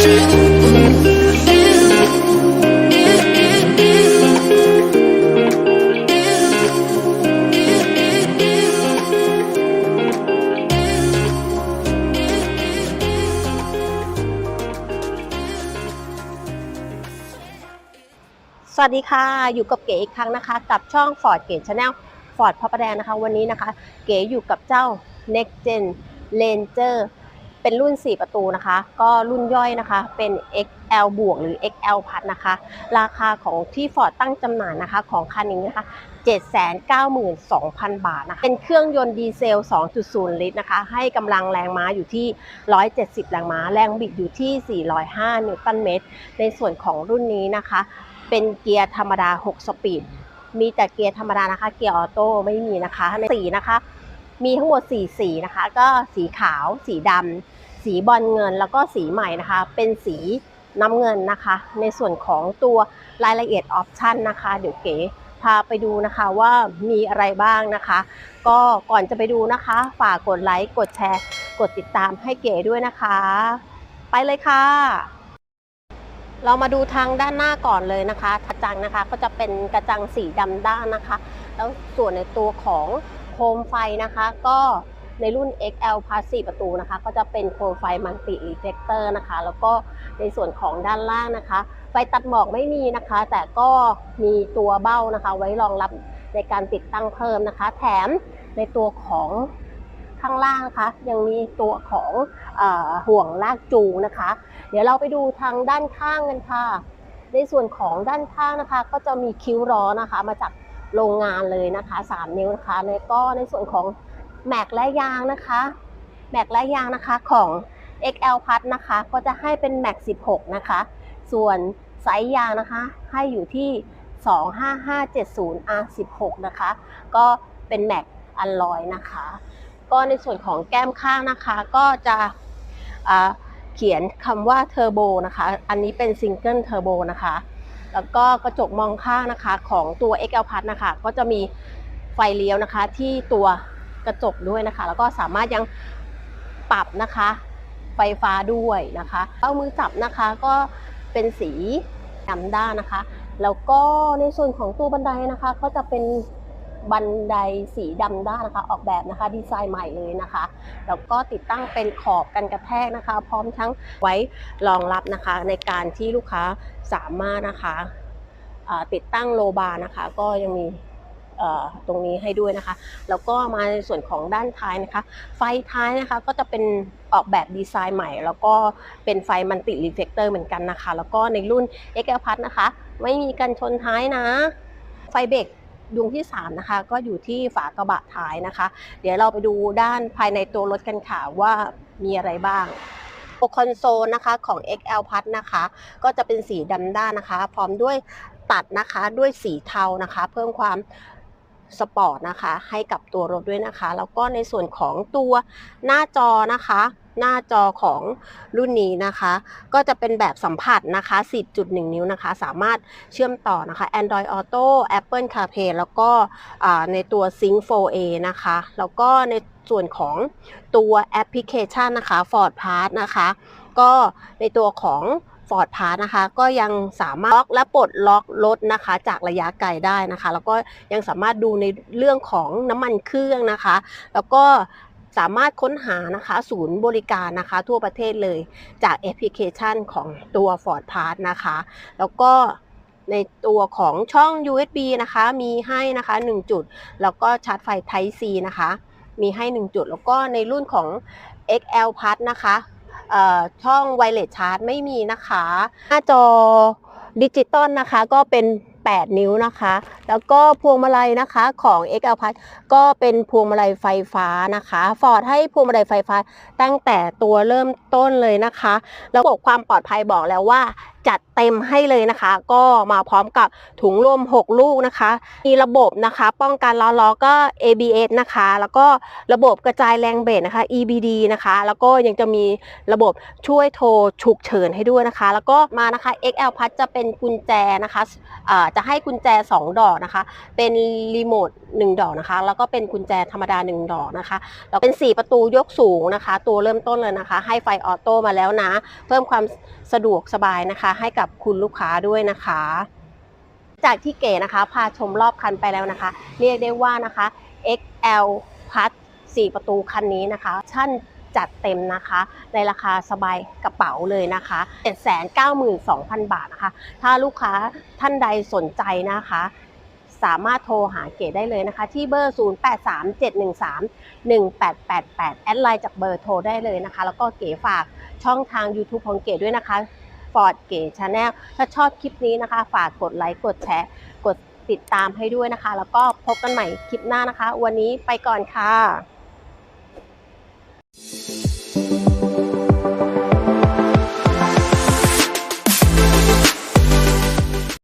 สวัสดีค่ะ อยู่กับเก๋อีกครั้งนะคะ กับช่อง Ford เก๋ Channel Ford พระประแดงนะคะ วันนี้นะคะ เก๋อยู่กับเจ้า Next Gen Ranger เป็นรุ่น 4 ประตูนะคะ ก็รุ่นย่อยนะคะ เป็น XL บวกหรือ XL พัดนะคะ ราคาของที่ Ford ตั้งจำหน่ายนะคะ ของคันนี้นะคะ 792,000 บาทนะคะเป็นเครื่องยนต์ดีเซล 2.0 ลิตรนะคะ ให้กำลังแรงม้าอยู่ที่ 170 แรงม้า แรงบิดอยู่ที่ 405 นิวตันเมตร ในส่วนของรุ่นนี้นะคะ เป็นเกียร์ธรรมดา 6 สปีด มีแต่เกียร์ธรรมดานะคะ เกียร์ออโต้ไม่มีนะคะในสีนะคะ มีทั้งหมด 4 สีนะคะ ก็สีขาว สีดำสีบอลเงินแล้วก็สีใหม่นะคะ เป็นสีน้ำเงินนะคะ ในส่วนของตัวรายละเอียดออปชันนะคะ เดี๋ยวเก๋พาไปดูนะคะว่ามีอะไรบ้างนะคะ ก็ก่อนจะไปดูนะคะ ฝากกดไลค์กดแชร์ กดติดตามให้เก๋ด้วยนะคะ ไปเลยค่ะ เรามาดูทางด้านหน้าก่อนเลยนะคะกระจังนะคะก็จะเป็นกระจังสีดำด้านนะคะ แล้วส่วนในตัวของ คมไฟนะคะ ก็ในรุ่น XL Plus 4ประตูนะคะ ก็จะเป็นโคมไฟมัลติรีเฟลเตอร์นะคะ แล้วก็ในส่วนของด้านล่างนะคะ ไฟตัดหมอกไม่มีนะคะ แต่ก็มีตัวเบ้านะคะ ไว้รองรับในการติดตั้งเพิ่มนะคะ แถมในตัวของข้างล่างนะคะยังมีตัวของอห่วงลากจูงนะคะ เดี๋ยวเราไปดูทางด้านข้างกันค่ะ ในส่วนของด้านข้างนะคะ ก็จะมีคิ้วล้อนะคะ มาจาก โรงงานเลยนะคะ 3 นิ้วนะคะแล้วก็ในส่วนของแม็กและยางนะคะแม็กและยางนะคะของ XL พัดนะคะ ก็จะให้เป็นแม็ก16 นะคะ ส่วนไซส์ยางนะคะ ให้อยู่ที่ 25570 R16 นะคะ ก็เป็นแม็กอัลลอยนะคะ ก็ในส่วนของแก้มข้างนะคะ ก็จะเขียนคำว่าเทอร์โบนะคะ อันนี้เป็นซิงเกิลเทอร์โบนะคะ แล้วก็กระจกมองข้างนะคะของตัว XL Plus นะคะ ก็จะมีไฟเลี้ยวนะคะที่ตัวกระจกด้วยนะคะ แล้วก็สามารถยังปรับนะคะ ไฟฟ้าด้วยนะคะเอามือจับนะคะก็เป็นสีดำด้านนะคะ แล้วก็ในส่วนของตัวบันไดนะคะ ก็จะเป็น บันไดสีดำด้านนะคะ ออกแบบนะคะดีไซน์ใหม่เลยนะคะแล้วก็ติดตั้งเป็นขอบกันกระแทกนะคะ พร้อมทั้งไว้รองรับนะคะ ในการที่ลูกค้าสามารถนะคะติดตั้งโลบาร์นะคะ ก็ยังมีตรงนี้ให้ด้วยนะคะ แล้วก็มาในส่วนของด้านท้ายนะคะ ไฟท้ายนะคะก็จะเป็นออกแบบดีไซน์ใหม่ แล้วก็เป็นไฟมันติรีเฟกเตอร์เหมือนกันนะคะ แล้วก็ในรุ่น XL Plus นะคะ ไม่มีกันชนท้ายนะ ไฟเบรก ดวงที่3นะคะก็อยู่ที่ฝากระบะท้ายนะคะ เดี๋ยวเราไปดูด้านภายในตัวรถกันค่ะว่ามีอะไรบ้างคอนโซลนะคะของ XL Plus นะคะ ก็จะเป็นสีดำด้านนะคะ พร้อมด้วยตัดนะคะด้วยสีเทานะคะ เพิ่มความ สปอร์ตนะคะ ให้กับตัวรถด้วยนะคะ แล้วก็ในส่วนของตัวหน้าจอนะคะ หน้าจอของรุ่นนี้นะคะ ก็จะเป็นแบบสัมผัสนะคะ 10.1 นิ้วนะคะ สามารถเชื่อมต่อนะคะ Android Auto Apple CarPlay แล้วก็ในตัว Sync 4A นะคะ แล้วก็ในส่วนของตัวแอปพลิเคชันนะคะ Ford Pass นะคะ ก็ในตัวของ Ford Pass นะคะ ก็ยังสามารถล็อกและปลดล็อกรถนะคะ จากระยะไกลได้นะคะ แล้วก็ยังสามารถดูในเรื่องของน้ำมันเครื่องนะคะ แล้วก็สามารถค้นหานะคะ ศูนย์บริการนะคะ ทั่วประเทศเลยจากแอปพลิเคชันของตัว Ford Pass นะคะ แล้วก็ในตัวของช่อง USB นะคะ มีให้นะคะ 1 จุด แล้วก็ชาร์จไฟ Type C นะคะ มีให้ 1 จุด แล้วก็ในรุ่นของ XL Plus นะคะ ช่องไวเลสชาร์จไม่มีนะคะ หน้าจอดิจิตอลนะคะก็เป็น 8 นิ้วนะคะ แล้วก็พวงมาลัยนะคะของ XL Plus ก็เป็นพวงมาลัยไฟฟ้านะคะฟอร์ดให้พวงมาลัยไฟฟ้าตั้งแต่ตัวเริ่มต้นเลยนะคะ ระบบความปลอดภัยบอกแล้วว่าจัดเต็มให้เลยนะคะ ก็มาพร้อมกับถุงลม 6 ลูกนะคะ มีระบบนะคะ ป้องกันล้อล้อก็ ABS นะคะ แล้วก็ระบบกระจายแรงเบสนะคะ EBD นะคะ แล้วก็ยังจะมีระบบช่วยโทรฉุกเฉินให้ด้วยนะคะ แล้วก็มานะคะ XL Plus จะเป็นกุญแจนะคะอ่าจะให้กุญแจ 2 ดอกนะคะ เป็นรีโมท1ดอกนะคะ แล้วก็เป็นกุญแจธรรมดา 1 ดอกนะคะแล้วเป็น 4 ประตูยกสูงนะคะ ตัวเริ่มต้นเลยนะคะ ให้ไฟออโต้มาแล้วนะ เพิ่มความสะดวกสบายนะคะให้กับคุณลูกค้าด้วยนะคะ จากที่เก๋นะคะพาชมรอบคันไปแล้วนะคะ เรียกได้ว่านะคะ XL Plus 4ประตูคันนี้นะคะชั่นจัดเต็มนะคะ ในราคาสบายกระเป๋าเลยนะคะ792,000 บาทนะคะ ถ้าลูกค้าท่านใดสนใจนะคะ สามารถโทรหาเก๋ได้เลยนะคะ ที่เบอร์ 0837131888 แอดไลน์จากเบอร์โทรได้เลยนะคะ แล้วก็เก๋ฝากช่องทาง YouTube ของเก๋ด้วยนะคะ Ford เก๋ชาแนลถ้าชอบคลิปนี้นะคะ ฝากกดไลค์กดแชร์ กดติดตามให้ด้วยนะคะ แล้วก็พบกันใหม่คลิปหน้านะคะ วันนี้ไปก่อนค่ะ